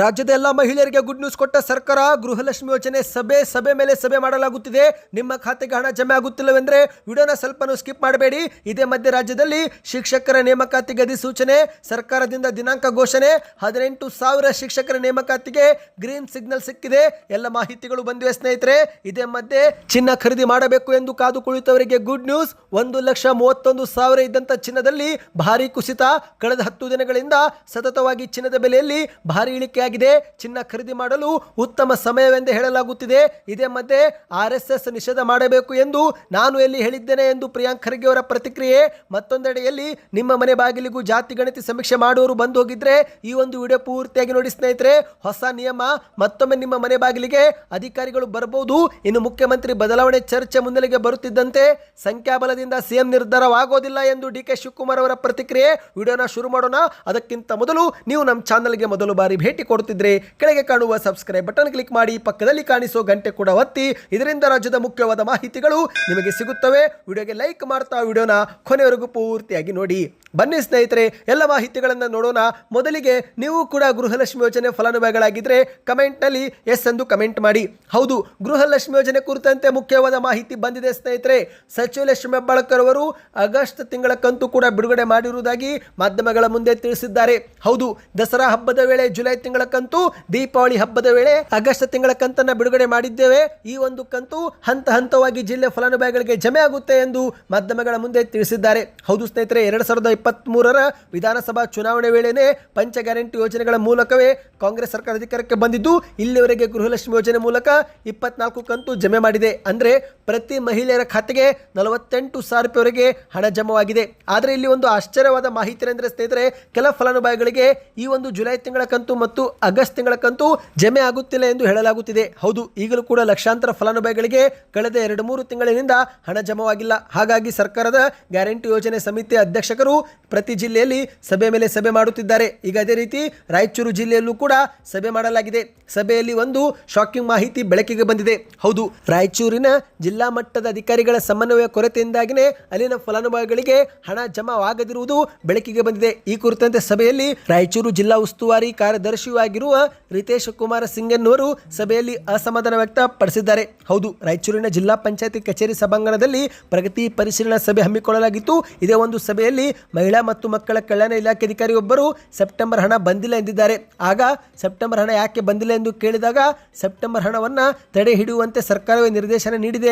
ರಾಜ್ಯದ ಎಲ್ಲ ಮಹಿಳೆಯರಿಗೆ ಗುಡ್ ನ್ಯೂಸ್ ಕೊಟ್ಟ ಸರ್ಕಾರ ಗೃಹಲಕ್ಷ್ಮಿ ಯೋಜನೆ ಸಭೆ ಸಭೆ ಮೇಲೆ ಸಭೆ ಮಾಡಲಾಗುತ್ತಿದೆ. ನಿಮ್ಮ ಖಾತೆಗೆ ಹಣ ಜಮೆ ಆಗುತ್ತಿಲ್ಲವೆಂದ್ರೆ ವಿಡಿಯೋನ ಸ್ವಲ್ಪನೂ ಸ್ಕಿಪ್ ಮಾಡಬೇಡಿ. ಇದೇ ಮಧ್ಯೆ ರಾಜ್ಯದಲ್ಲಿ ಶಿಕ್ಷಕರ ನೇಮಕಾತಿಗೆ ಅಧಿಸೂಚನೆ, ಸರ್ಕಾರದಿಂದ ದಿನಾಂಕ ಘೋಷಣೆ, ಹದಿನೆಂಟು ಸಾವಿರ ಶಿಕ್ಷಕರ ನೇಮಕಾತಿಗೆ ಗ್ರೀನ್ ಸಿಗ್ನಲ್ ಸಿಕ್ಕಿದೆ. ಎಲ್ಲ ಮಾಹಿತಿಗಳು ಬಂದಿವೆ ಸ್ನೇಹಿತರೆ. ಇದೇ ಮಧ್ಯೆ ಚಿನ್ನ ಖರೀದಿ ಮಾಡಬೇಕು ಎಂದು ಕಾದು ಕುಳಿತವರಿಗೆ ಗುಡ್ ನ್ಯೂಸ್ ಒಂದು ಲಕ್ಷ ಮೂವತ್ತೊಂದು ಸಾವಿರ ಇದ್ದಂತ ಚಿನ್ನದಲ್ಲಿ ಭಾರಿ ಕುಸಿತ. ಕಳೆದ ಹತ್ತು ದಿನಗಳಿಂದ ಸತತವಾಗಿ ಚಿನ್ನದ ಬೆಲೆಯಲ್ಲಿ ಭಾರಿ ಇಳಿಕೆಯಾಗಿದೆ ಚಿನ್ನ ಖರೀದಿ ಮಾಡಲು ಉತ್ತಮ ಸಮಯವೆಂದು ಹೇಳಲಾಗುತ್ತಿದೆ. ಇದೇ ಮಧ್ಯೆ ಆರ್ ಎಸ್ ಎಸ್ ನಿಷೇಧ ಮಾಡಬೇಕು ಎಂದು ನಾನು ಎಲ್ಲಿ ಹೇಳಿದ್ದೇನೆ ಎಂದು ಪ್ರಿಯಾಂಕ್ ಖರ್ಗೆ ಅವರ ಪ್ರತಿಕ್ರಿಯೆ. ಮತ್ತೊಂದೆಡೆಯಲ್ಲಿ ನಿಮ್ಮ ಮನೆ ಬಾಗಿಲಿಗೂ ಜಾತಿ ಗಣತಿ ಸಮೀಕ್ಷೆ ಮಾಡುವವರು ಬಂದು ಹೋಗಿದ್ರೆ ಈ ಒಂದು ವಿಡಿಯೋ ಪೂರ್ತಿಯಾಗಿ ನೋಡಿ ಸ್ನೇಹಿತರೆ. ಹೊಸ ನಿಯಮ, ಮತ್ತೊಮ್ಮೆ ನಿಮ್ಮ ಮನೆ ಬಾಗಿಲಿಗೆ ಅಧಿಕಾರಿಗಳು ಬರಬಹುದು. ಇನ್ನು ಮುಖ್ಯಮಂತ್ರಿ ಬದಲಾವಣೆ ಚರ್ಚೆ ಮುನ್ನೆಲೆಗೆ ಬರುತ್ತಿದ್ದಂತೆ ಸಂಖ್ಯಾಬಲದಿಂದ ಸಿಎಂ ನಿರ್ಧಾರವಾಗೋದಿಲ್ಲ ಎಂದು ಡಿ ಕೆ ಶಿವಕುಮಾರ್ ಅವರ ಪ್ರತಿಕ್ರಿಯೆ. ವಿಡಿಯೋನ ಶುರು ಮಾಡೋಣ. ಅದಕ್ಕಿಂತ ಮೊದಲು ನೀವು ನಮ್ಮ ಚಾನಲ್ಗೆ ಮೊದಲು ಬಾರಿ ಭೇಟಿ ಕೊಡುತ್ತಿದ್ರೆ ಕೆಳಗೆ ಕಾಣುವ ಸಬ್ಸ್ಕ್ರೈಬ್ ಬಟನ್ ಕ್ಲಿಕ್ ಮಾಡಿ ಪಕ್ಕದಲ್ಲಿ ಕಾಣಿಸೋ ಗಂಟೆ ಕೂಡ ಒತ್ತಿ. ಇದರಿಂದ ರಾಜ್ಯದ ಮುಖ್ಯವಾದ ಮಾಹಿತಿಗಳು ನಿಮಗೆ ಸಿಗುತ್ತವೆ. ವಿಡಿಯೋಗೆ ಲೈಕ್ ಮಾಡ್ತಾ ವಿಡಿಯೋನ ಕೊನೆವರೆಗೂ ಪೂರ್ತಿಯಾಗಿ ನೋಡಿ. ಬನ್ನಿ ಸ್ನೇಹಿತರೆ, ಎಲ್ಲ ಮಾಹಿತಿಗಳನ್ನು ನೋಡೋಣ. ಮೊದಲಿಗೆ ನೀವು ಕೂಡ ಗೃಹಲಕ್ಷ್ಮಿ ಯೋಜನೆ ಫಲಾನುಭವಿಗಳಾಗಿದ್ದರೆ ಕಮೆಂಟ್ನಲ್ಲಿ ಎಸ್ ಎಂದು ಕಮೆಂಟ್ ಮಾಡಿ. ಹೌದು, ಗೃಹಲಕ್ಷ್ಮಿ ಯೋಜನೆ ಕುರಿತಂತೆ ಮುಖ್ಯವಾದ ಮಾಹಿತಿ ಬಂದಿದೆ ಸ್ನೇಹಿತರೆ. ಸಚಿವ ಲಕ್ಷ್ಮಿ ಹೆಬ್ಬಾಳ್ಕರ್ ಅವರು ಆಗಸ್ಟ್ ತಿಂಗಳ ಕಂತು ಕೂಡ ಬಿಡುಗಡೆ ಮಾಡಿರುವುದಾಗಿ ಮಾಧ್ಯಮಗಳ ಮುಂದೆ ತಿಳಿಸಿದ್ದಾರೆ. ಹೌದು, ದಸರಾ ಹಬ್ಬದ ವೇಳೆ ಜುಲೈ ತಿಂಗಳ ಕಂತು ದೀಪಾವಳಿ ಹಬ್ಬದ ವೇಳೆ ಆಗಸ್ಟ್ ತಿಂಗಳ ಕಂತನ್ನ ಬಿಡುಗಡೆ ಮಾಡಿದ್ದೇವೆ. ಈ ಒಂದು ಕಂತು ಹಂತ ಹಂತವಾಗಿ ಜಿಲ್ಲೆ ಫಲಾನುಭವಿಗಳಿಗೆ ಜಮೆ ಆಗುತ್ತೆ ಎಂದು ಮಾಧ್ಯಮಗಳ ಮುಂದೆ ತಿಳಿಸಿದ್ದಾರೆ. ಹೌದು ಸ್ನೇಹಿತರೆ, ಎರಡ್ ಸಾವಿರದ ಇಪ್ಪತ್ತ್ ಮೂರರ ವಿಧಾನಸಭಾ ಚುನಾವಣೆ ವೇಳೆನೆ ಪಂಚ ಗ್ಯಾರಂಟಿ ಯೋಜನೆಗಳ ಮೂಲಕವೇ ಕಾಂಗ್ರೆಸ್ ಸರ್ಕಾರ ಅಧಿಕಾರಕ್ಕೆ ಬಂದಿದ್ದು, ಇಲ್ಲಿವರೆಗೆ ಗೃಹಲಕ್ಷ್ಮಿ ಯೋಜನೆ ಮೂಲಕ ಇಪ್ಪತ್ನಾಲ್ಕು ಕಂತು ಜಮೆ ಮಾಡಿದೆ. ಅಂದ್ರೆ ಪ್ರತಿ ಮಹಿಳೆಯರ ಖಾತೆಗೆ ನಲವತ್ತೆಂಟು ಸಾವಿರ ರೂಪಾಯಿವರೆಗೆ ಹಣ ಜಮವಾಗಿದೆ. ಆದರೆ ಇಲ್ಲಿ ಒಂದು ಆಶ್ಚರ್ಯವಾದ ಮಾಹಿತಿ ಅಂದರೆ ಸ್ನೇಹಿತರೆ, ಕೆಲ ಫಲಾನುಭವಿಗಳಿಗೆ ಈ ಒಂದು ಜುಲೈ ತಿಂಗಳ ಕಂತು ಮತ್ತು ಆಗಸ್ಟ್ ತಿಂಗಳ ಕಂತು ಜಮೆ ಆಗುತ್ತಿಲ್ಲ ಎಂದು ಹೇಳಲಾಗುತ್ತಿದೆ. ಹೌದು, ಈಗಲೂ ಕೂಡ ಲಕ್ಷಾಂತರ ಫಲಾನುಭವಿಗಳಿಗೆ ಕಳೆದ ಎರಡು ಮೂರು ತಿಂಗಳಿನಿಂದ ಹಣ ಜಮವಾಗಿಲ್ಲ. ಹಾಗಾಗಿ ಸರ್ಕಾರದ ಗ್ಯಾರಂಟಿ ಯೋಜನೆ ಸಮಿತಿ ಅಧ್ಯಕ್ಷಕರು ಪ್ರತಿ ಜಿಲ್ಲೆಯಲ್ಲಿ ಸಭೆ ಮೇಲೆ ಸಭೆ ಮಾಡುತ್ತಿದ್ದಾರೆ. ಈಗ ಅದೇ ರೀತಿ ರಾಯಚೂರು ಜಿಲ್ಲೆಯಲ್ಲೂ ಕೂಡ ಸಭೆ ಮಾಡಲಾಗಿದೆ. ಸಭೆಯಲ್ಲಿ ಒಂದು ಶಾಕಿಂಗ್ ಮಾಹಿತಿ ಬೆಳಕಿಗೆ ಬಂದಿದೆ. ಹೌದು, ರಾಯಚೂರಿನ ಜಿಲ್ಲಾ ಮಟ್ಟದ ಅಧಿಕಾರಿಗಳ ಸಮನ್ವಯ ಕೊರತೆಯಿಂದಾಗಿನೇ ಅಲ್ಲಿನ ಫಲಾನುಭವಿಗಳಿಗೆ ಹಣ ಜಮಾವಾಗದಿರುವುದು ಬೆಳಕಿಗೆ ಬಂದಿದೆ. ಈ ಕುರಿತಂತೆ ಸಭೆಯಲ್ಲಿ ರಾಯಚೂರು ಜಿಲ್ಲಾ ಉಸ್ತುವಾರಿ ಕಾರ್ಯದರ್ಶಿಯೂ ಆಗಿರುವ ರಿತೇಶ್ ಕುಮಾರ ಸಿಂಗನ್ನವರು ಸಭೆಯಲ್ಲಿ ಅಸಮಾಧಾನ ವ್ಯಕ್ತಪಡಿಸಿದ್ದಾರೆ. ಹೌದು, ರಾಯಚೂರಿನ ಜಿಲ್ಲಾ ಪಂಚಾಯತಿ ಕಚೇರಿ ಸಭಾಂಗಣದಲ್ಲಿ ಪ್ರಗತಿ ಪರಿಶೀಲನಾ ಸಭೆ ಹಮ್ಮಿಕೊಳ್ಳಲಾಗಿತ್ತು. ಇದೇ ಒಂದು ಸಭೆಯಲ್ಲಿ ಮಹಿಳಾ ಮತ್ತು ಮಕ್ಕಳ ಕಲ್ಯಾಣ ಇಲಾಖೆ ಅಧಿಕಾರಿಯೊಬ್ಬರು ಸೆಪ್ಟೆಂಬರ್ ಹಣ ಬಂದಿಲ್ಲ ಎಂದಿದ್ದಾರೆ. ಆಗ ಸೆಪ್ಟೆಂಬರ್ ಹಣ ಯಾಕೆ ಬಂದಿಲ್ಲ ಎಂದು ಕೇಳಿದಾಗ ಸೆಪ್ಟೆಂಬರ್ ಹಣವನ್ನ ತಡೆ ಹಿಡಿಯುವಂತೆ ಸರ್ಕಾರವೇ ನಿರ್ದೇಶನ ನೀಡಿದೆ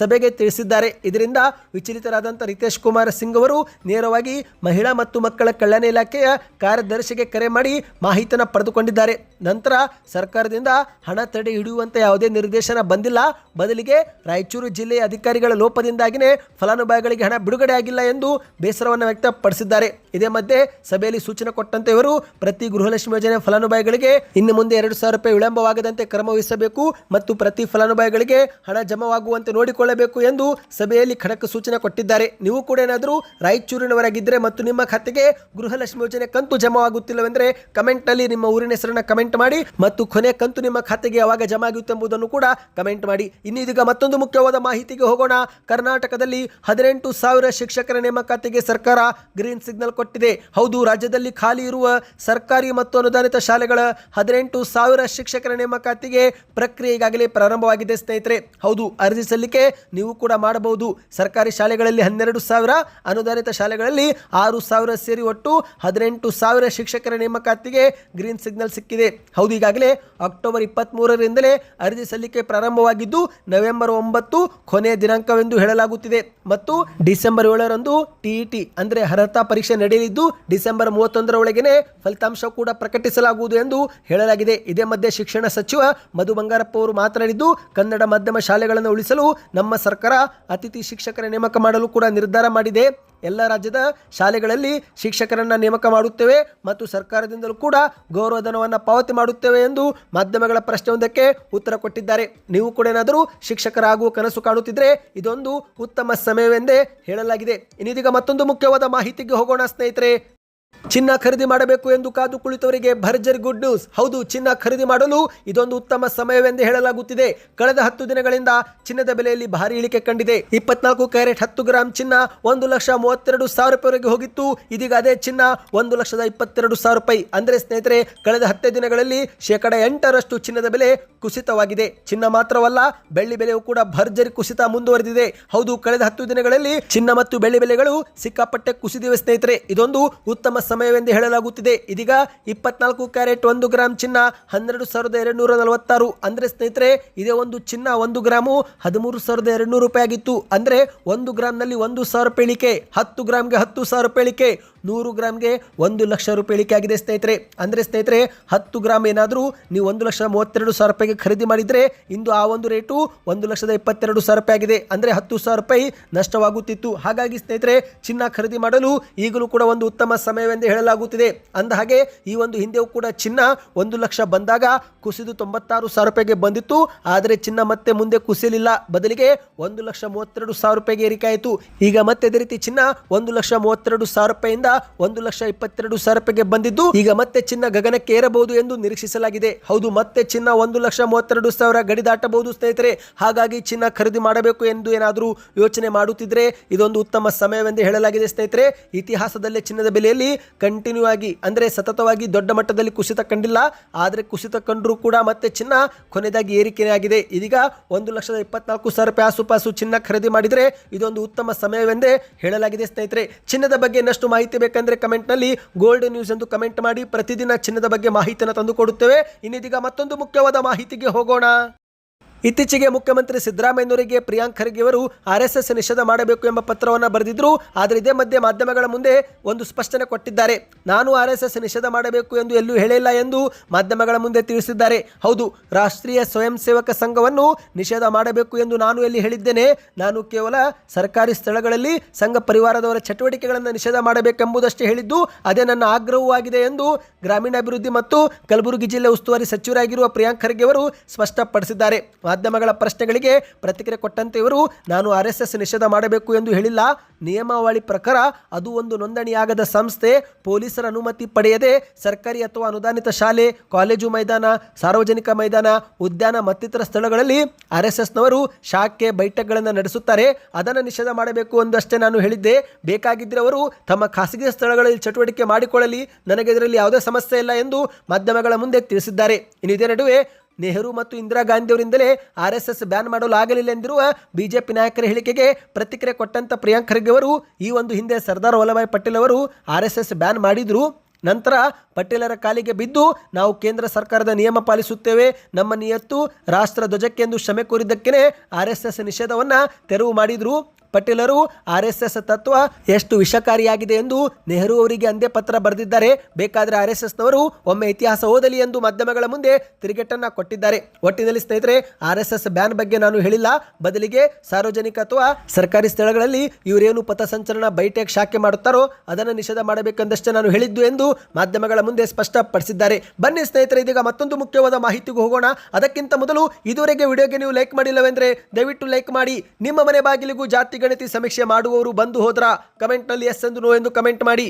ಸಭೆಗೆ ತಿಳಿಸಿದ್ದಾರೆ. ಇದರಿಂದ ವಿಚಲಿತರಾದಂಥ ರಿತೇಶ್ ಕುಮಾರ್ ಸಿಂಗ್ ಅವರು ನೇರವಾಗಿ ಮಹಿಳಾ ಮತ್ತು ಮಕ್ಕಳ ಕಲ್ಯಾಣ ಇಲಾಖೆಯ ಕಾರ್ಯದರ್ಶಿಗೆ ಕರೆ ಮಾಡಿ ಮಾಹಿತಿಯನ್ನು ಪಡೆದುಕೊಂಡಿದ್ದಾರೆ. ನಂತರ ಸರ್ಕಾರದಿಂದ ಹಣ ತಡೆ ಹಿಡಿಯುವಂತೆ ಯಾವುದೇ ನಿರ್ದೇಶನ ಬಂದಿಲ್ಲ. ಬದಲಿಗೆ ರಾಯಚೂರು ಜಿಲ್ಲೆಯ ಅಧಿಕಾರಿಗಳ ಲೋಪದಿಂದಾಗಿಯೇ ಫಲಾನುಭವಿಗಳಿಗೆ ಹಣ ಬಿಡುಗಡೆ ಆಗಿಲ್ಲ ಎಂದು ಬೇಸರವನ್ನು ವ್ಯಕ್ತಪಡಿಸಿದ್ದಾರೆ. ಇದೇ ಮಧ್ಯೆ ಸಭೆಯಲ್ಲಿ ಸೂಚನೆ ಕೊಟ್ಟಂತೆ ಇವರು ಪ್ರತಿ ಗೃಹಲಕ್ಷ್ಮಿ ಯೋಜನೆ ಫಲಾನುಭವಿಗಳಿಗೆ ಇನ್ನು ಮುಂದೆ ಎರಡು ಸಾವಿರ ರೂಪಾಯಿ ವಿಳಂಬವಾಗದಂತೆ ಕ್ರಮ ವಹಿಸಬೇಕು ಮತ್ತು ಪ್ರತಿ ಫಲಾನುಭವಿಗಳಿಗೆ ಹಣ ಜಮವಾಗುವಂತೆ ನೋಡಿಕೊಳ್ಳಬೇಕು ಎಂದು ಸಭೆಯಲ್ಲಿ ಖಡಕ್ ಸೂಚನೆ ಕೊಟ್ಟಿದ್ದಾರೆ. ನೀವು ಕೂಡ ಏನಾದರೂ ರಾಯಚೂರಿನವರಾಗಿದ್ದರೆ ಮತ್ತು ನಿಮ್ಮ ಖಾತೆಗೆ ಗೃಹಲಕ್ಷ್ಮಿ ಯೋಜನೆ ಕಂತು ಜಮವಾಗುತ್ತಿಲ್ಲವೆಂದರೆ ಕಮೆಂಟ್ನಲ್ಲಿ ನಿಮ್ಮ ಊರಿನ ಹೆಸರನ್ನು ಕಮೆಂಟ್ ಮಾಡಿ ಮತ್ತು ಕೊನೆ ಕಂತು ನಿಮ್ಮ ಖಾತೆಗೆ ಯಾವಾಗ ಜಮಾ ಆಗುತ್ತೆ ಎಂಬುದನ್ನು ಕೂಡ ಕಮೆಂಟ್ ಮಾಡಿ. ಇನ್ನು ಇದೀಗ ಮತ್ತೊಂದು ಮುಖ್ಯವಾದ ಮಾಹಿತಿಗೆ ಹೋಗೋಣ. ಕರ್ನಾಟಕದಲ್ಲಿ ಹದಿನೆಂಟು ಸಾವಿರ ಶಿಕ್ಷಕರ ನೇಮಕಾತಿಗೆ ಸರ್ಕಾರ ಗ್ರೀನ್ ಸಿಗ್ನಲ್ ಕೊಟ್ಟಿದೆ. ಹೌದು, ರಾಜ್ಯದಲ್ಲಿ ಖಾಲಿ ಇರುವ ಸರ್ಕಾರಿ ಮತ್ತು ಅನುದಾನಿತ ಶಾಲೆಗಳ ಹದಿನೆಂಟು ಸಾವಿರ ಶಿಕ್ಷಕರ ನೇಮಕಾತಿಗೆ ಪ್ರಕ್ರಿಯೆ ಈಗಾಗಲೇ ಪ್ರಾರಂಭವಾಗಿದೆ ಸ್ನೇಹಿತರೆ. ಹೌದು, ಅರ್ಜಿ ಸಲ್ಲಿಕೆ ನೀವು ಕೂಡ ಮಾಡಬಹುದು. ಸರ್ಕಾರಿ ಶಾಲೆಗಳಲ್ಲಿ ಹನ್ನೆರಡು ಸಾವಿರ, ಅನುದಾನಿತ ಶಾಲೆಗಳಲ್ಲಿ ಆರು ಸಾವಿರ ಸೇರಿ ಒಟ್ಟು ಹದಿನೆಂಟು ಸಾವಿರ ಶಿಕ್ಷಕರ ನೇಮಕಾತಿಗೆ ಗ್ರೀನ್ ಸಿಗ್ನಲ್ ಸಿಕ್ಕಿದೆ. ಹೌದು, ಈಗಾಗಲೇ ಅಕ್ಟೋಬರ್ ಇಪ್ಪತ್ತ್ ಮೂರರಿಂದಲೇ ಅರ್ಜಿ ಸಲ್ಲಿಕೆ ಪ್ರಾರಂಭವಾಗಿದ್ದು ನವೆಂಬರ್ ಒಂಬತ್ತು ಕೊನೆಯ ದಿನಾಂಕವೆಂದು ಹೇಳಲಾಗುತ್ತಿದೆ. ಮತ್ತು ಡಿಸೆಂಬರ್ ಏಳರಂದು ಟಿಇಟಿ ಅಂದರೆ ಅರ್ಹತಾ ಪರೀಕ್ಷೆ ನಡೆಯಲಿದ್ದು ಡಿಸೆಂಬರ್ ಮೂವತ್ತೊಂದರ ಒಳಗೇನೆ ಫಲಿತಾಂಶ ಕೂಡ ಪ್ರಕಟಿಸಲಾಗುವುದು ಎಂದು ಹೇಳಲಾಗಿದೆ. ಇದೇ ಮಧ್ಯೆ ಶಿಕ್ಷಣ ಸಚಿವ ಮಧು ಬಂಗಾರಪ್ಪ ಅವರು ಮಾತನಾಡಿದ್ದು, ಕನ್ನಡ ಮಾಧ್ಯಮ ಶಾಲೆಗಳನ್ನು ಉಳಿಸಲು ನಮ್ಮ ಸರ್ಕಾರ ಅತಿಥಿ ಶಿಕ್ಷಕರ ನೇಮಕ ಮಾಡಲು ಕೂಡ ನಿರ್ಧಾರ ಮಾಡಿದೆ. ಎಲ್ಲ ರಾಜ್ಯದ ಶಾಲೆಗಳಲ್ಲಿ ಶಿಕ್ಷಕರನ್ನ ನೇಮಕ ಮಾಡುತ್ತೇವೆ ಮತ್ತು ಸರ್ಕಾರದಿಂದಲೂ ಕೂಡ ಗೌರವಧನವನ್ನು ಪಾವತಿ ಮಾಡುತ್ತೇವೆ ಎಂದು ಮಾಧ್ಯಮಗಳ ಪ್ರಶ್ನೆಯೊಂದಕ್ಕೆ ಉತ್ತರ ಕೊಟ್ಟಿದ್ದಾರೆ. ನೀವು ಕೂಡ ಏನಾದರೂ ಶಿಕ್ಷಕರಾಗುವ ಕನಸು ಕಾಣುತ್ತಿದ್ದರೆ ಇದೊಂದು ಉತ್ತಮ ಸಮಯವೆಂದೇ ಹೇಳಲಾಗಿದೆ. ಇನ್ನಿದೀಗ ಮತ್ತೊಂದು ಮುಖ್ಯವಾದ ಮಾಹಿತಿಗೆ ಹೋಗೋಣ ಸ್ನೇಹಿತರೆ. ಚಿನ್ನ ಖರೀದಿ ಮಾಡಬೇಕು ಎಂದು ಕಾದು ಕುಳಿತವರಿಗೆ ಭರ್ಜರಿ ಗುಡ್ ನ್ಯೂಸ್ ಹೌದು, ಚಿನ್ನ ಖರೀದಿ ಮಾಡಲು ಇದೊಂದು ಉತ್ತಮ ಸಮಯವೆಂದು ಹೇಳಲಾಗುತ್ತಿದೆ. ಕಳೆದ ಹತ್ತು ದಿನಗಳಿಂದ ಚಿನ್ನದ ಬೆಲೆಯಲ್ಲಿ ಭಾರಿ ಇಳಿಕೆ ಕಂಡಿದೆ. ಇಪ್ಪತ್ನಾಲ್ಕು ಕ್ಯಾರೆಟ್ ಹತ್ತು ಗ್ರಾಂ ಚಿನ್ನ ಒಂದು ಲಕ್ಷ ಮೂವತ್ತೆರಡು ಸಾವಿರ ರೂಪಾಯಿವರೆಗೆ ಹೋಗಿತ್ತು. ಇದೀಗ ಅದೇ ಚಿನ್ನ ಒಂದು ಲಕ್ಷದ ಇಪ್ಪತ್ತೆರಡು ಸಾವಿರ ರೂಪಾಯಿ. ಅಂದ್ರೆ ಸ್ನೇಹಿತರೆ, ಕಳೆದ ಹತ್ತೇ ದಿನಗಳಲ್ಲಿ ಶೇಕಡ ಎಂಟರಷ್ಟು ಚಿನ್ನದ ಬೆಲೆ ಕುಸಿತವಾಗಿದೆ. ಚಿನ್ನ ಮಾತ್ರವಲ್ಲ, ಬೆಳ್ಳಿ ಬೆಲೆಯೂ ಕೂಡ ಭರ್ಜರಿ ಕುಸಿತ ಮುಂದುವರೆದಿದೆ. ಹೌದು, ಕಳೆದ ಹತ್ತು ದಿನಗಳಲ್ಲಿ ಚಿನ್ನ ಮತ್ತು ಬೆಳ್ಳಿ ಬೆಲೆಗಳು ಸಿಕ್ಕಾಪಟ್ಟೆ ಕುಸಿದಿವೆ ಸ್ನೇಹಿತರೆ. ಇದೊಂದು ಉತ್ತಮ ಸಮಯವೆಂದು ಹೇಳಲಾಗುತ್ತಿದೆ. ಇದೀಗ ಇಪ್ಪತ್ನಾಲ್ಕು ಕ್ಯಾರೆಟ್ ಒಂದು ಗ್ರಾಂ ಚಿನ್ನ, ಹನ್ನೆರಡು ಸಾವಿರದ ಎರಡು ನೂರ ನಲವತ್ತಾರು. ಅಂದರೆ ಸ್ನೇಹಿತರೆ, ಇದೇ ಒಂದು ಚಿನ್ನ, ಒಂದು ಗ್ರಾಮು ಹದಿಮೂರು ಸಾವಿರದ ಎರಡು ನೂರು ರೂಪಾಯಿ ಆಗಿತ್ತು. ಅಂದರೆ ಒಂದು ಗ್ರಾಮ್ನಲ್ಲಿ ಒಂದು ಸಾವಿರ ರೂಪಾಯಿ ಇಳಿಕೆ ಹತ್ತು ಗ್ರಾಮ್ಗೆ ಹತ್ತು ಸಾವಿರ ರೂಪಾಯಿ ಇಳಿಕೆ ನೂರು ಗ್ರಾಮ್ಗೆ ಒಂದು ಲಕ್ಷ ರೂಪಾಯಿ ಇಳಿಕೆ ಆಗಿದೆ ಸ್ನೇಹಿತರೆ. ಅಂದರೆ ಸ್ನೇಹಿತರೆ, ಹತ್ತು ಗ್ರಾಮ್ ಏನಾದರೂ ನೀವು ಒಂದು ಲಕ್ಷ ಮೂವತ್ತೆರಡು ಸಾವಿರ ರೂಪಾಯಿಗೆ ಖರೀದಿ ಮಾಡಿದರೆ ಇಂದು ಆ ಒಂದು ರೇಟು ಒಂದು ಲಕ್ಷದ ಇಪ್ಪತ್ತೆರಡು ಸಾವಿರ ರೂಪಾಯಿ ಆಗಿದೆ. ಅಂದರೆ ಹತ್ತು ಸಾವಿರ ರೂಪಾಯಿ ನಷ್ಟವಾಗುತ್ತಿತ್ತು. ಹಾಗಾಗಿ ಸ್ನೇಹಿತರೆ, ಚಿನ್ನ ಖರೀದಿ ಮಾಡಲು ಈಗಲೂ ಕೂಡ ಒಂದು ಉತ್ತಮ ಸಮಯವೆಂದು ಹೇಳಲಾಗುತ್ತಿದೆ. ಅಂದ ಹಾಗೆ ಈ ಒಂದು ಹಿಂದೆಯೂ ಕೂಡ ಚಿನ್ನ ಒಂದು ಲಕ್ಷ ಬಂದಾಗ ಕುಸಿದು ತೊಂಬತ್ತಾರು ಸಾವಿರ ರೂಪಾಯಿಗೆ ಬಂದಿತ್ತು. ಆದರೆ ಚಿನ್ನ ಮತ್ತೆ ಮುಂದೆ ಕುಸಿಯಲಿಲ್ಲ. ಬದಲಿಗೆ ಒಂದು ಲಕ್ಷ ಮೂವತ್ತೆರಡು ಸಾವಿರ ರೂಪಾಯಿಗೆ ಏರಿಕೆ ಆಯಿತು. ಈಗ ಮತ್ತೆ ಅದೇ ರೀತಿ ಚಿನ್ನ ಒಂದು ಲಕ್ಷ ಮೂವತ್ತೆರಡು ಸಾವಿರ ರೂಪಾಯಿಂದ ಒಂದು ಲಕ್ಷ ಇಪ್ಪತ್ತೆರಡು ಸಾವಿರ ರೂಪಾಯಿಗೆ ಬಂದಿದ್ದು, ಈಗ ಮತ್ತೆ ಚಿನ್ನ ಗಗನಕ್ಕೆ ಏರಬಹುದು ಎಂದು ನಿರೀಕ್ಷಿಸಲಾಗಿದೆ. ಹೌದು, ಮತ್ತೆ ಚಿನ್ನ ಒಂದು ಲಕ್ಷ ಮೂವತ್ತೆರಡು ಸಾವಿರ ಗಡಿ ದಾಟಬಹುದು ಸ್ನೇಹಿತರೆ. ಹಾಗಾಗಿ ಚಿನ್ನ ಖರೀದಿ ಮಾಡಬೇಕು ಎಂದು ಏನಾದರೂ ಯೋಚನೆ ಮಾಡುತ್ತಿದ್ರೆ ಇದೊಂದು ಉತ್ತಮ ಸಮಯವೆಂದು ಹೇಳಲಾಗಿದೆ ಸ್ನೇಹಿತರೆ. ಇತಿಹಾಸದಲ್ಲೇ ಚಿನ್ನದ ಬೆಲೆಯಲ್ಲಿ ಕಂಟಿನ್ಯೂ ಆಗಿ ಅಂದರೆ ಸತತವಾಗಿ ದೊಡ್ಡ ಮಟ್ಟದಲ್ಲಿ ಕುಸಿತ ಕಂಡಿಲ್ಲ. ಆದರೆ ಕುಸಿತ ಕಂಡರೂ ಕೂಡ ಮತ್ತೆ ಚಿನ್ನ ಕೊನೆಯದಾಗಿ ಏರಿಕೆಯಾಗಿದೆ. ಇದೀಗ ಒಂದು ಲಕ್ಷದ ಇಪ್ಪತ್ನಾಲ್ಕು ಸಾವಿರ ರೂಪಾಯಿ ಆಸುಪಾಸು ಚಿನ್ನ ಖರೀದಿ ಮಾಡಿದರೆ ಇದೊಂದು ಉತ್ತಮ ಸಮಯವೆಂದೇ ಹೇಳಲಾಗಿದೆ ಸ್ನೇಹಿತರೆ. ಚಿನ್ನದ ಬಗ್ಗೆ ಇನ್ನಷ್ಟು ಮಾಹಿತಿ ಬೇಕಂದ್ರೆ ಕಮೆಂಟ್ನಲ್ಲಿ ಗೋಲ್ಡ್ ನ್ಯೂಸ್ ಎಂದು ಕಮೆಂಟ್ ಮಾಡಿ ಪ್ರತಿದಿನ ಚಿನ್ನದ ಬಗ್ಗೆ ಮಾಹಿತಿಯನ್ನು ತಂದುಕೊಡುತ್ತೇವೆ ಇನ್ನಿದೀಗ ಮತ್ತೊಂದು ಮುಖ್ಯವಾದ ಮಾಹಿತಿಗೆ ಹೋಗೋಣ. ಇತ್ತೀಚೆಗೆ ಮುಖ್ಯಮಂತ್ರಿ ಸಿದ್ದರಾಮಯ್ಯನವರಿಗೆ ಪ್ರಿಯಾಂಕ್ ಖರ್ಗೆ ಅವರು ಆರ್ ಎಸ್ ಎಸ್ ನಿಷೇಧ ಮಾಡಬೇಕು ಎಂಬ ಪತ್ರವನ್ನು ಬರೆದಿದ್ರು, ಆದರೆ ಇದೇ ಮಧ್ಯೆ ಮಾಧ್ಯಮಗಳ ಮುಂದೆ ಒಂದು ಸ್ಪಷ್ಟನೆ ಕೊಟ್ಟಿದ್ದಾರೆ. ನಾನು ಆರ್ ಎಸ್ ಎಸ್ ನಿಷೇಧ ಮಾಡಬೇಕು ಎಂದು ಎಲ್ಲೂ ಹೇಳಿಲ್ಲ ಎಂದು ಮಾಧ್ಯಮಗಳ ಮುಂದೆ ತಿಳಿಸಿದ್ದಾರೆ. ಹೌದು, ರಾಷ್ಟ್ರೀಯ ಸ್ವಯಂ ಸೇವಕ ಸಂಘವನ್ನು ನಿಷೇಧ ಮಾಡಬೇಕು ಎಂದು ನಾನು ಎಲ್ಲಿ ಹೇಳಿದ್ದೇನೆ? ನಾನು ಕೇವಲ ಸರ್ಕಾರಿ ಸ್ಥಳಗಳಲ್ಲಿ ಸಂಘ ಪರಿವಾರದವರ ಚಟುವಟಿಕೆಗಳನ್ನು ನಿಷೇಧ ಮಾಡಬೇಕೆಂಬುದಷ್ಟೇ ಹೇಳಿದ್ದು, ಅದೇ ನನ್ನ ಆಗ್ರಹವೂ ಆಗಿದೆ ಎಂದು ಗ್ರಾಮೀಣಾಭಿವೃದ್ಧಿ ಮತ್ತು ಕಲಬುರಗಿ ಜಿಲ್ಲೆ ಉಸ್ತುವಾರಿ ಸಚಿವರಾಗಿರುವ ಪ್ರಿಯಾಂಕ್ ಖರ್ಗೆ ಅವರು ಸ್ಪಷ್ಟಪಡಿಸಿದ್ದಾರೆ. ಮಾಧ್ಯಮಗಳ ಪ್ರಶ್ನೆಗಳಿಗೆ ಪ್ರತಿಕ್ರಿಯೆ ಕೊಟ್ಟಂತೆ ಇವರು, ನಾನು ಆರ್ ಎಸ್ ನಿಷೇಧ ಮಾಡಬೇಕು ಎಂದು ಹೇಳಿಲ್ಲ. ನಿಯಮಾವಳಿ ಪ್ರಕಾರ ಅದು ಒಂದು ನೋಂದಣಿಯಾಗದ ಸಂಸ್ಥೆ. ಪೊಲೀಸರ ಅನುಮತಿ ಪಡೆಯದೆ ಸರ್ಕಾರಿ ಅಥವಾ ಅನುದಾನಿತ ಶಾಲೆ, ಕಾಲೇಜು ಮೈದಾನ, ಸಾರ್ವಜನಿಕ ಮೈದಾನ, ಉದ್ಯಾನ ಮತ್ತಿತರ ಸ್ಥಳಗಳಲ್ಲಿ ಆರ್ ಎಸ್ ಎಸ್ನವರು ಶಾಖೆ ಬೈಠಕ್ಗಳನ್ನು ನಡೆಸುತ್ತಾರೆ. ಅದನ್ನು ನಿಷೇಧ ಮಾಡಬೇಕು ಎಂದಷ್ಟೇ ನಾನು ಹೇಳಿದ್ದೆ. ಬೇಕಾಗಿದ್ದರೆ ಅವರು ತಮ್ಮ ಖಾಸಗಿ ಸ್ಥಳಗಳಲ್ಲಿ ಚಟುವಟಿಕೆ ಮಾಡಿಕೊಳ್ಳಲಿ. ನನಗೆ ಇದರಲ್ಲಿ ಯಾವುದೇ ಸಮಸ್ಯೆ ಇಲ್ಲ ಎಂದು ಮಾಧ್ಯಮಗಳ ಮುಂದೆ ತಿಳಿಸಿದ್ದಾರೆ. ಇನ್ನು ಇದೇ ನಡುವೆ ನೆಹರು ಮತ್ತು ಇಂದಿರಾ ಗಾಂಧಿಯವರಿಂದಲೇ ಆರ್ ಎಸ್ ಎಸ್ ಬ್ಯಾನ್ ಮಾಡಲು ಆಗಲಿಲ್ಲ ಎಂದಿರುವ ಬಿಜೆಪಿ ನಾಯಕರ ಹೇಳಿಕೆಗೆ ಪ್ರತಿಕ್ರಿಯೆ ಕೊಟ್ಟಂತ ಪ್ರಿಯಾಂಕ್ ಖರ್ಗೆ ಅವರು, ಈ ಒಂದು ಹಿಂದೆ ಸರ್ದಾರ್ ವಲ್ಲಭಾಯ್ ಪಟೇಲ್ ಅವರು ಆರ್ ಎಸ್ ಎಸ್ ಬ್ಯಾನ್ ಮಾಡಿದ್ರು. ನಂತರ ಪಟೇಲರ ಕಾಲಿಗೆ ಬಿದ್ದು ನಾವು ಕೇಂದ್ರ ಸರ್ಕಾರದ ನಿಯಮ ಪಾಲಿಸುತ್ತೇವೆ, ನಮ್ಮ ನಿಯತ್ತು ರಾಷ್ಟ್ರ ಧ್ವಜಕ್ಕೆಂದು ಕ್ಷಮೆ ಕೋರಿದ್ದಕ್ಕೇ ಆರ್ ಎಸ್ ಎಸ್ ನಿಷೇಧವನ್ನು ತೆರವು ಮಾಡಿದ್ರು. ಪಟೇಲರು ಆರ್ ಎಸ್ ಎಸ್ ತತ್ವ ಎಷ್ಟು ವಿಷಕಾರಿಯಾಗಿದೆ ಎಂದು ನೆಹರು ಅವರಿಗೆ ಅಂದೇ ಪತ್ರ ಬರೆದಿದ್ದಾರೆ. ಬೇಕಾದರೆ ಆರ್ ಎಸ್ನವರು ಒಮ್ಮೆ ಇತಿಹಾಸ ಓದಲಿ ಎಂದು ಮಾಧ್ಯಮಗಳ ಮುಂದೆ ತಿರುಗೇಟನ್ನ ಕೊಟ್ಟಿದ್ದಾರೆ. ಒಟ್ಟಿನಲ್ಲಿ ಸ್ನೇಹಿತರೆ ಆರ್ ಎಸ್ ಎಸ್ ಬ್ಯಾನ್ ಬಗ್ಗೆ ನಾನು ಹೇಳಿಲ್ಲ. ಬದಲಿಗೆ ಸಾರ್ವಜನಿಕ ಅಥವಾ ಸರ್ಕಾರಿ ಸ್ಥಳಗಳಲ್ಲಿ ಇವರೇನು ಪಥಸಂಚಲನ ಬೈಟೆಕ್ ಶಾಖೆ ಮಾಡುತ್ತಾರೋ ಅದನ್ನು ನಿಷೇಧ ಮಾಡಬೇಕೆಂದಷ್ಟೇ ನಾನು ಹೇಳಿದ್ದು ಎಂದು ಮಾಧ್ಯಮಗಳ ಮುಂದೆ ಸ್ಪಷ್ಟಪಡಿಸಿದ್ದಾರೆ. ಬನ್ನಿ ಸ್ನೇಹಿತರೆ, ಇದೀಗ ಮತ್ತೊಂದು ಮುಖ್ಯವಾದ ಮಾಹಿತಿಗೂ ಹೋಗೋಣ. ಅದಕ್ಕಿಂತ ಮೊದಲು ಇದುವರೆಗೆ ವಿಡಿಯೋಗೆ ನೀವು ಲೈಕ್ ಮಾಡಿಲ್ಲವೆಂದರೆ ದಯವಿಟ್ಟು ಲೈಕ್ ಮಾಡಿ. ನಿಮ್ಮ ಮನೆ ಬಾಗಿಲಿಗೂ ಜಾತಿ ಗಣತಿ ಸಮೀಕ್ಷೆ ಮಾಡುವವರು ಬಂದು ಹೋದ್ರ ಕಮೆಂಟ್ನಲ್ಲಿ ಎಸ್ ಎಂದು ನೋ ಎಂದು ಕಮೆಂಟ್ ಮಾಡಿ.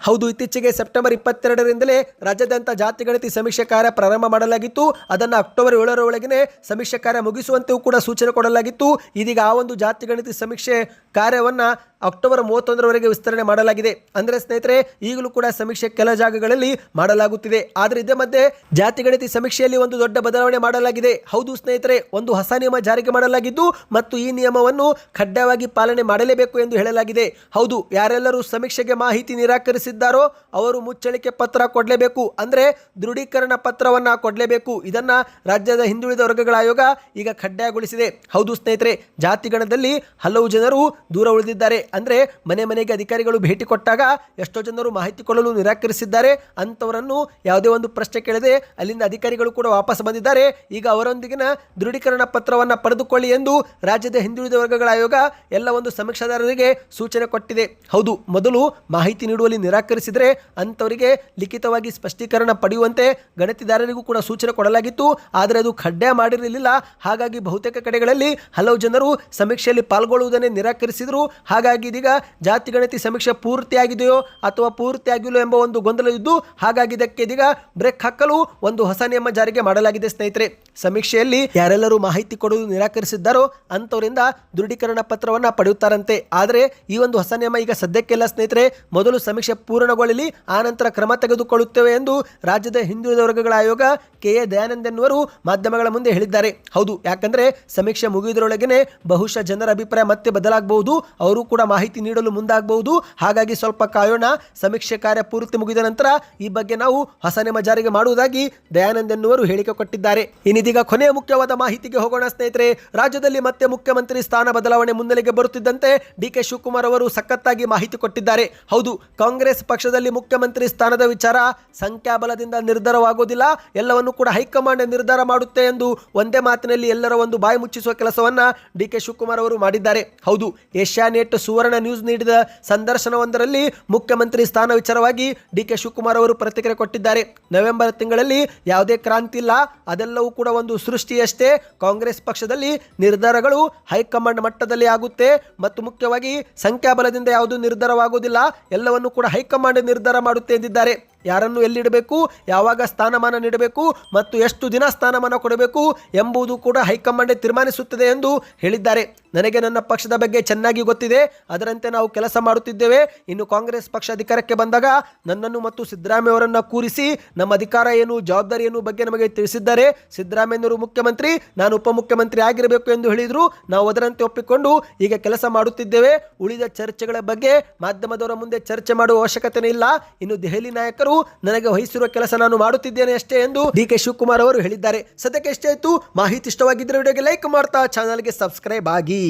ಹೌದು, ಇತ್ತೀಚೆಗೆ ಸೆಪ್ಟೆಂಬರ್ ಇಪ್ಪತ್ತೆರಡರಿಂದಲೇ ರಾಜ್ಯಾದ್ಯಂತ ಜಾತಿ ಗಣತಿ ಸಮೀಕ್ಷೆ ಕಾರ್ಯ ಪ್ರಾರಂಭ ಮಾಡಲಾಗಿತ್ತು. ಅದನ್ನು ಅಕ್ಟೋಬರ್ ಏಳರ ಒಳಗೆ ಸಮೀಕ್ಷೆ ಕಾರ್ಯ ಮುಗಿಸುವಂತೆಯೂ ಕೂಡ ಸೂಚನೆ ಕೊಡಲಾಗಿತ್ತು. ಇದೀಗ ಆ ಒಂದು ಜಾತಿ ಗಣತಿ ಸಮೀಕ್ಷೆ ಕಾರ್ಯವನ್ನು ಅಕ್ಟೋಬರ್ ಮೂವತ್ತೊಂದರವರೆಗೆ ವಿಸ್ತರಣೆ ಮಾಡಲಾಗಿದೆ. ಅಂದರೆ ಸ್ನೇಹಿತರೆ, ಈಗಲೂ ಕೂಡ ಸಮೀಕ್ಷೆ ಕೆಲ ಜಾಗಗಳಲ್ಲಿ ಮಾಡಲಾಗುತ್ತಿದೆ. ಆದರೆ ಇದೇ ಮಧ್ಯೆ ಜಾತಿ ಗಣತಿ ಸಮೀಕ್ಷೆಯಲ್ಲಿ ಒಂದು ದೊಡ್ಡ ಬದಲಾವಣೆ ಮಾಡಲಾಗಿದೆ. ಹೌದು ಸ್ನೇಹಿತರೆ, ಒಂದು ಹೊಸ ನಿಯಮ ಜಾರಿಗೆ ಮಾಡಲಾಗಿದ್ದು ಮತ್ತು ಈ ನಿಯಮವನ್ನು ಕಡ್ಡಾಯವಾಗಿ ಪಾಲನೆ ಮಾಡಲೇಬೇಕು ಎಂದು ಹೇಳಲಾಗಿದೆ. ಹೌದು, ಯಾರೆಲ್ಲರೂ ಸಮೀಕ್ಷೆಗೆ ಮಾಹಿತಿ ನಿರಾಕರಿಸಿದ್ದಾರೋ ಅವರು ಮುಚ್ಚಳಿಕೆ ಪತ್ರ ಕೊಡಲೇಬೇಕು. ಅಂದರೆ ದೃಢೀಕರಣ ಪತ್ರವನ್ನು ಕೊಡಲೇಬೇಕು. ಇದನ್ನು ರಾಜ್ಯದ ಹಿಂದುಳಿದ ವರ್ಗಗಳ ಆಯೋಗ ಈಗ ಕಡ್ಡಾಯಗೊಳಿಸಿದೆ ಹೌದು ಸ್ನೇಹಿತರೆ ಜಾತಿಗಣದಲ್ಲಿ ಹಲವು ಜನರು ದೂರ ಉಳಿದಿದ್ದಾರೆ. ಅಂದರೆ ಮನೆ ಮನೆಗೆ ಅಧಿಕಾರಿಗಳು ಭೇಟಿ ಕೊಟ್ಟಾಗ ಎಷ್ಟೋ ಜನರು ಮಾಹಿತಿ ಕೊಡಲು ನಿರಾಕರಿಸಿದ್ದಾರೆ. ಅಂಥವರನ್ನು ಯಾವುದೇ ಒಂದು ಪ್ರಶ್ನೆ ಕೇಳದೆ ಅಲ್ಲಿಂದ ಅಧಿಕಾರಿಗಳು ಕೂಡ ವಾಪಸ್ ಬಂದಿದ್ದಾರೆ. ಈಗ ಅವರೊಂದಿಗಿನ ದೃಢೀಕರಣ ಪತ್ರವನ್ನು ಪಡೆದುಕೊಳ್ಳಿ ಎಂದು ರಾಜ್ಯದ ಹಿಂದುಳಿದ ವರ್ಗಗಳ ಆಯೋಗ ಎಲ್ಲ ಒಂದು ಸಮೀಕ್ಷಾದಾರರಿಗೆ ಸೂಚನೆ ಕೊಟ್ಟಿದೆ. ಹೌದು, ಮೊದಲು ಮಾಹಿತಿ ನೀಡುವಲ್ಲಿ ನಿರಾಕರಿಸಿದರೆ ಅಂಥವರಿಗೆ ಲಿಖಿತವಾಗಿ ಸ್ಪಷ್ಟೀಕರಣ ಪಡೆಯುವಂತೆ ಗಣತಿದಾರರಿಗೂ ಕೂಡ ಸೂಚನೆ ಕೊಡಲಾಗಿತ್ತು. ಆದರೆ ಅದು ಕಡ್ಡಾಯ ಮಾಡಿರಲಿಲ್ಲ. ಹಾಗಾಗಿ ಬಹುತೇಕ ಕಡೆಗಳಲ್ಲಿ ಹಲವು ಜನರು ಸಮೀಕ್ಷೆಯಲ್ಲಿ ಪಾಲ್ಗೊಳ್ಳುವುದನ್ನೇ ನಿರಾಕರಿಸಿದರು. ಹಾಗಾಗಿ ಹಾಗಾಗಿ ಇದೀಗ ಜಾತಿ ಗಣತಿ ಸಮೀಕ್ಷೆ ಪೂರ್ತಿಯಾಗಿದೆಯೋ ಅಥವಾ ಪೂರ್ತಿ ಆಗಿಲ್ಲ ಎಂಬ ಒಂದು ಗೊಂದಲ ಇದ್ದು ಹಾಗಾಗಿ ಇದಕ್ಕೆ ಇದೀಗ ಬ್ರೇಕ್ ಹಾಕಲು ಒಂದು ಹೊಸ ನಿಯಮ ಜಾರಿಗೆ ಮಾಡಲಾಗಿದೆ ಸ್ನೇಹಿತರೆ. ಸಮೀಕ್ಷೆಯಲ್ಲಿ ಯಾರೆಲ್ಲರೂ ಮಾಹಿತಿ ಕೊಡಲು ನಿರಾಕರಿಸಿದ್ದಾರೋ ಅಂಥವರಿಂದ ದೃಢೀಕರಣ ಪತ್ರವನ್ನ ಪಡೆಯುತ್ತಾರಂತೆ. ಆದರೆ ಈ ಒಂದು ಹೊಸ ನಿಯಮ ಈಗ ಸದ್ಯಕ್ಕೆಲ್ಲ ಸ್ನೇಹಿತರೆ. ಮೊದಲು ಸಮೀಕ್ಷೆ ಪೂರ್ಣಗೊಳ್ಳಲಿ ಆನಂತರ ಕ್ರಮ ತೆಗೆದುಕೊಳ್ಳುತ್ತೇವೆ ಎಂದು ರಾಜ್ಯದ ಹಿಂದುಳಿದ ವರ್ಗಗಳ ಆಯೋಗ ಕೆ. ಎ. ದಯಾನಂದ್ ಎನ್ನುವರು ಮಾಧ್ಯಮಗಳ ಮುಂದೆ ಹೇಳಿದ್ದಾರೆ. ಹೌದು, ಯಾಕಂದ್ರೆ ಸಮೀಕ್ಷೆ ಮುಗಿಯುವುದರೊಳಗೇನೆ ಬಹುಶಃ ಜನರ ಅಭಿಪ್ರಾಯ ಮತ್ತೆ ಬದಲಾಗಬಹುದು. ಅವರು ಕೂಡ ಮಾಹಿತಿ ನೀಡಲು ಮುಂದಾಗಬಹುದು. ಹಾಗಾಗಿ ಸ್ವಲ್ಪ ಕಾಯೋಣ. ಸಮೀಕ್ಷೆ ಕಾರ್ಯ ಪೂರ್ತಿ ಮುಗಿದ ನಂತರ ಈ ಬಗ್ಗೆ ನಾವು ಹೊಸ ನಿಯಮ ಜಾರಿಗೆ ಮಾಡುವುದಾಗಿ ದಯಾನಂದ್ ಎನ್ನುವರು ಹೇಳಿಕೆ ಕೊಟ್ಟಿದ್ದಾರೆ. ಇನ್ನಿದೀಗ ಕೊನೆಯ ಮುಖ್ಯವಾದ ಮಾಹಿತಿಗೆ ಹೋಗೋಣ ಸ್ನೇಹಿತರೆ. ರಾಜ್ಯದಲ್ಲಿ ಮತ್ತೆ ಮುಖ್ಯಮಂತ್ರಿ ಸ್ಥಾನ ಬದಲಾವಣೆ ಮುನ್ನೆಲೆಗೆ ಬರುತ್ತಿದ್ದಂತೆ ಡಿ ಕೆ ಶಿವಕುಮಾರ್ ಅವರು ಸಖತ್ತಾಗಿ ಮಾಹಿತಿ ಕೊಟ್ಟಿದ್ದಾರೆ. ಹೌದು, ಕಾಂಗ್ರೆಸ್ ಪಕ್ಷದಲ್ಲಿ ಮುಖ್ಯಮಂತ್ರಿ ಸ್ಥಾನದ ವಿಚಾರ ಸಂಖ್ಯಾಬಲದಿಂದ ನಿರ್ಧಾರವಾಗುವುದಿಲ್ಲ ಎಲ್ಲವನ್ನು ಕೂಡ ಹೈಕಮಾಂಡ್ ನಿರ್ಧಾರ ಮಾಡುತ್ತೆ ಎಂದು ಒಂದೇ ಮಾತಿನಲ್ಲಿ ಎಲ್ಲರ ಒಂದು ಬಾಯಿ ಮುಚ್ಚಿಸುವ ಕೆಲಸವನ್ನ ಡಿ ಕೆ ಶಿವಕುಮಾರ್ ಅವರು ಮಾಡಿದ್ದಾರೆ. ಹೌದು, ಏಷ್ಯಾನೆಟ್ ಸುವರ್ಣ ನ್ಯೂಸ್ ನೀಡಿದ ಸಂದರ್ಶನವೊಂದರಲ್ಲಿ ಮುಖ್ಯಮಂತ್ರಿ ಸ್ಥಾನ ವಿಚಾರವಾಗಿ ಡಿ ಕೆ ಶಿವಕುಮಾರ್ ಅವರು ಪ್ರತಿಕ್ರಿಯೆ ಕೊಟ್ಟಿದ್ದಾರೆ. ನವೆಂಬರ್ ತಿಂಗಳಲ್ಲಿ ಯಾವುದೇ ಕ್ರಾಂತಿ ಇಲ್ಲ. ಅದೆಲ್ಲವೂ ಕೂಡ ಒಂದು ಸೃಷ್ಟಿಯಷ್ಟೇ. ಕಾಂಗ್ರೆಸ್ ಪಕ್ಷದಲ್ಲಿ ನಿರ್ಧಾರಗಳು ಹೈಕಮಾಂಡ್ ಮಟ್ಟದಲ್ಲಿ ಆಗುತ್ತೆ. ಮತ್ತು ಮುಖ್ಯವಾಗಿ ಸಂಖ್ಯಾಬಲದಿಂದ ಯಾವುದೂ ನಿರ್ಧಾರವಾಗುವುದಿಲ್ಲ. ಎಲ್ಲವನ್ನು ಕೂಡ ಹೈಕಮಾಂಡ್ ನಿರ್ಧಾರ ಮಾಡುತ್ತೆ ಎಂದಿದ್ದಾರೆ. ಯಾರನ್ನು ಎಲ್ಲಿಡಬೇಕು, ಯಾವಾಗ ಸ್ಥಾನಮಾನ ನೀಡಬೇಕು ಮತ್ತು ಎಷ್ಟು ದಿನ ಸ್ಥಾನಮಾನ ಕೊಡಬೇಕು ಎಂಬುದು ಕೂಡ ಹೈಕಮಾಂಡ್ ತೀರ್ಮಾನಿಸುತ್ತದೆ ಎಂದು ಹೇಳಿದ್ದಾರೆ. ನನಗೆ ನನ್ನ ಪಕ್ಷದ ಬಗ್ಗೆ ಚೆನ್ನಾಗಿ ಗೊತ್ತಿದೆ, ಅದರಂತೆ ನಾವು ಕೆಲಸ ಮಾಡುತ್ತಿದ್ದೇವೆ. ಇನ್ನು ಕಾಂಗ್ರೆಸ್ ಪಕ್ಷ ಅಧಿಕಾರಕ್ಕೆ ಬಂದಾಗ ನನ್ನನ್ನು ಮತ್ತು ಸಿದ್ದರಾಮಯ್ಯ ಅವರನ್ನ ಕೂರಿಸಿ ನಮ್ಮ ಅಧಿಕಾರ ಏನು, ಜವಾಬ್ದಾರಿ ಏನು ಬಗ್ಗೆ ನಮಗೆ ತಿಳಿಸಿದ್ದಾರೆ. ಸಿದ್ದರಾಮಯ್ಯನವರು ಮುಖ್ಯಮಂತ್ರಿ, ನಾನು ಉಪಮುಖ್ಯಮಂತ್ರಿ ಆಗಿರಬೇಕು ಎಂದು ಹೇಳಿದರು. ನಾವು ಅದರಂತೆ ಒಪ್ಪಿಕೊಂಡು ಈಗ ಕೆಲಸ ಮಾಡುತ್ತಿದ್ದೇವೆ. ಉಳಿದ ಚರ್ಚೆಗಳ ಬಗ್ಗೆ ಮಾಧ್ಯಮದವರ ಮುಂದೆ ಚರ್ಚೆ ಮಾಡುವ ಅವಶ್ಯಕತೆ ಇಲ್ಲ. ಇನ್ನು ದೆಹಲಿ ನಾಯಕರು ನನಗೆ ವಹಿಸಿರುವ ಕೆಲಸ ನಾನು ಮಾಡುತ್ತಿದ್ದೇನೆ ಅಷ್ಟೇ ಎಂದು ಡಿ ಕೆ ಶಿವಕುಮಾರ್ ಅವರು ಹೇಳಿದ್ದಾರೆ. ಸದ್ಯಕ್ಕೆ ಎಷ್ಟೇ ಆಯಿತು. ಮಾಹಿತಿ ಇಷ್ಟವಾಗಿದ್ದರೆ ವಿಡಿಯೋಗೆ ಲೈಕ್ ಮಾಡ್ತಾ ಚಾನಲ್ಗೆ ಸಬ್ಸ್ಕ್ರೈಬ್ ಆಗಿ.